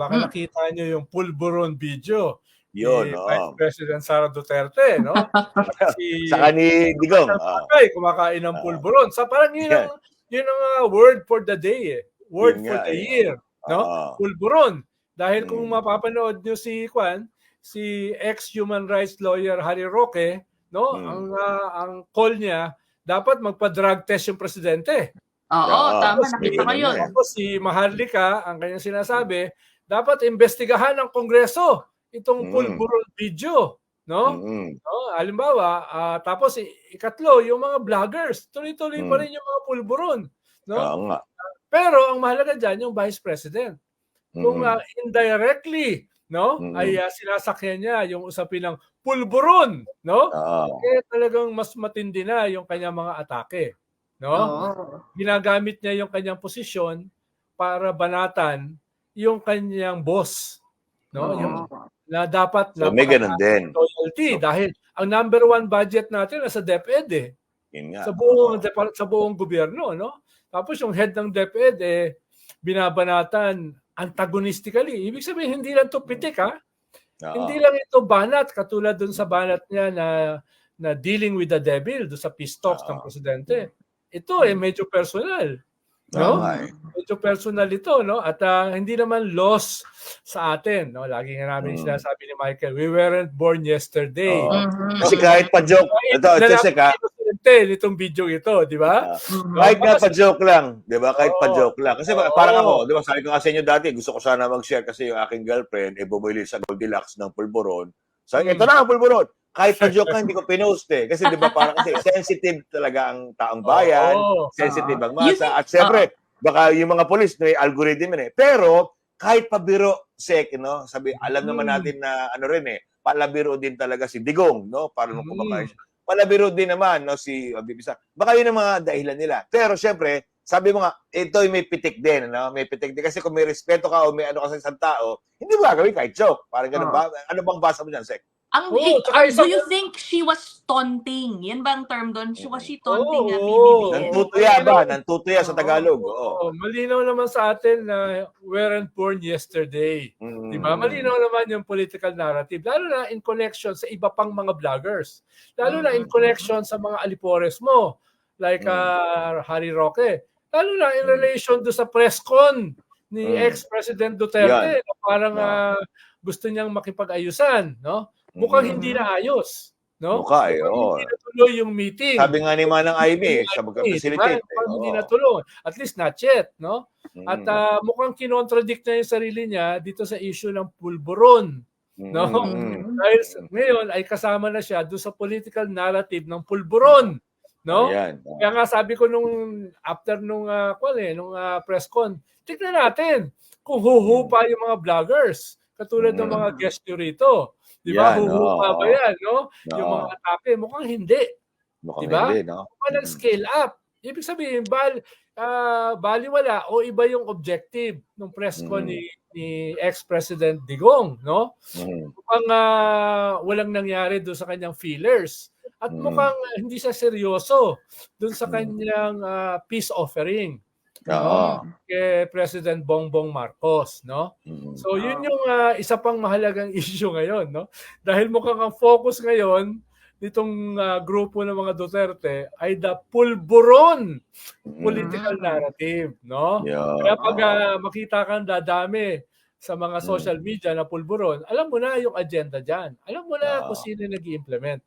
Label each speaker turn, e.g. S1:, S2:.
S1: baka
S2: Hmm.
S1: nakita nyo yung pulburon video
S3: Yun,
S1: ni
S3: oo.
S1: Vice President Sara Duterte, no? si
S3: Saka ni Digong.
S1: Tatay, kumakain ng
S3: Ah.
S1: pulburon. Sa parang yun ang, yun ang uh, word for the day eh. Word
S3: Yun
S1: for
S3: nga,
S1: the
S3: eh.
S1: year, no?
S3: Oo.
S1: Pulburon. Dahil kung
S3: Mm.
S1: mapapanood nyo si Kwan, si ex-human rights lawyer Harry Roque, no?
S3: Mm.
S1: Ang ah, ang call niya, dapat magpa-drug test yung presidente.
S2: Oo,
S3: Oo,
S2: tama. Nakita ko
S3: ganun
S2: yun.
S1: Tapos si Maharlika, ang kanyang sinasabi, dapat investigahan ng Kongreso itong
S3: Mm.
S1: pulburon video, no?
S3: Mm-mm.
S1: No, halimbawa, ah, tapos ikatlo, yung mga vloggers, tuloy-tuloy pa
S3: Mm.
S1: rin yung mga pulburon, no?
S3: Nga.
S1: Pero ang mahalaga diyan yung vice president. Kung
S3: Mm-mm.
S1: ah, indirectly, no,
S3: Mm.
S1: ay ah, sinasakyan niya yung usapin ng pulburon, no?
S3: Oo.
S1: Eh talagang mas matindi na yung kanyang mga atake, no?
S2: Oo.
S1: Ginagamit niya yung kanyang posisyon para banatan yung kanyang boss, no?
S3: Oo.
S1: Yung na dapat
S3: So, may ganun din.
S1: loyalty dahil ang number one budget natin nasa DepEd eh
S3: nga.
S1: sa buong depar- sa buong gobyerno no tapos yung head ng DepEd eh binabanatan antagonistically ibig sabihin hindi lang to pitik ha
S3: Oo.
S1: hindi lang ito banat katulad dun sa banat niya na na dealing with the devil do sa peace talks ng
S3: Oo.
S1: presidente ito eh medyo personal no
S3: nga eh.
S1: medyo personal ito no at ah, hindi naman loss sa atin no lagi nga namin
S3: Mm.
S1: sinasabi ni Michael we weren't born yesterday
S3: Oo.
S2: Mhm.
S3: Kasi kahit pa joke, ito, ito seka,
S1: inosente nitong video ito di ba
S2: Mhm.
S3: kahit nga pa joke lang, di ba? Kahit pa
S1: Oo.
S3: joke lang. Kasi
S1: Oo.
S3: parang ako, di ba, sabi ko nga sa inyo dati, gusto ko sana mag-share kasi yung aking girlfriend, eh, bumili sa Goldilocks ng pulburon. Sabi,
S1: Mm.
S3: ito na ang pulburon. Kahit pa joke lang, hindi ko pinost eh. Kasi di ba, parang kasi sensitive talaga ang taong bayan,
S1: Oo.
S3: sensitive ang masa, at syempre, baka yung mga polis, may algorithm yun eh. Pero, kahit pabiro, sek, no? Sabi, alam naman
S1: Mm.
S3: natin na ano rin eh, palabiro din talaga si Digong, no? Para nung
S1: Mm.
S3: kumakain siya. Palabiro din naman, no? Si uh, Bibisa. Baka yun ang mga dahilan nila. Pero, syempre, sabi mo nga, ito may pitik din, no? May pitik din. Kasi kung may respeto ka o may ano ka sa isang tao, hindi mo gagawin kahit joke. Parang ganun
S2: Oo.
S3: ba? Ano bang basa mo dyan, Sek?
S2: Ang
S1: Oo, tsaka
S2: or do you think she was taunting? Yan ba ang term doon? She was she taunting at
S1: oo.
S2: BBBM?
S3: Nantutuya ba? Nantutuya sa Tagalog. Oo.
S1: Oo, malinaw naman sa atin na weren't born yesterday.
S3: Mm.
S1: Di ba? Malinaw naman yung political narrative. Lalo na in connection sa iba pang mga vloggers. Lalo na in
S2: Mm.
S1: connection sa mga alipores mo. Like
S3: Mm.
S1: ah, Harry Roque. Lalo na in
S3: Mm.
S1: relation do sa press con ni
S3: Mm.
S1: ex-President Duterte.
S3: Yan.
S1: Na parang
S3: No.
S1: ah, gusto niyang makipag-ayusan. No? Mukhang
S3: Mm.
S1: hindi na ayos. No?
S3: Mukha eh, oo.
S1: hindi natuloy yung meeting.
S3: Sabi nga ni Manang Aimee, siya
S1: Diba?
S3: magka-facilitate.
S1: Mukhang hindi
S3: Oo.
S1: natulong. At least not yet. No?
S3: Mm.
S1: At ah, mukhang kinontradict niya yung sarili niya dito sa issue ng pulburon. no?
S3: Mm.
S1: Dahil sa- ngayon ay kasama na siya doon sa political narrative ng pulburon. No?
S3: Ayan.
S1: Kaya nga sabi ko nung after nung uh, eh, nung ah, press con, tignan natin kung huhupa yung mga vloggers katulad ng
S3: Mm.
S1: mga guest nyo rito. Di ba?
S3: Yan,
S1: Huhupa ba yan, no? Yung
S3: Oo.
S1: mga atake, mukhang hindi.
S3: Mukhang
S1: Diba?
S3: hindi, no?
S1: Walang scale up. Ibig sabihin, bal, ah, baliwala o iba yung objective ng press con
S3: Mm.
S1: ni, ni ex-president Digong, no?
S3: Mm.
S1: Mukhang ah, walang nangyari doon sa kanyang feelers. At
S3: Mm.
S1: mukhang hindi siya seryoso doon sa
S3: Mm.
S1: kanyang ah, peace offering
S3: Oo.
S1: kay President Bongbong Marcos, no?
S3: Mm.
S1: So yun yung ah, isa pang mahalagang issue ngayon, no? Dahil mukhang ang focus ngayon nitong ah, grupo ng mga Duterte ay the pulburon political
S2: Mm.
S1: narrative, no?
S3: Yeah.
S1: Kaya pag ah, makita kang dadami sa mga
S3: Mm.
S1: social media na pulburon, alam mo na yung agenda dyan. Alam mo na kung sino nag implement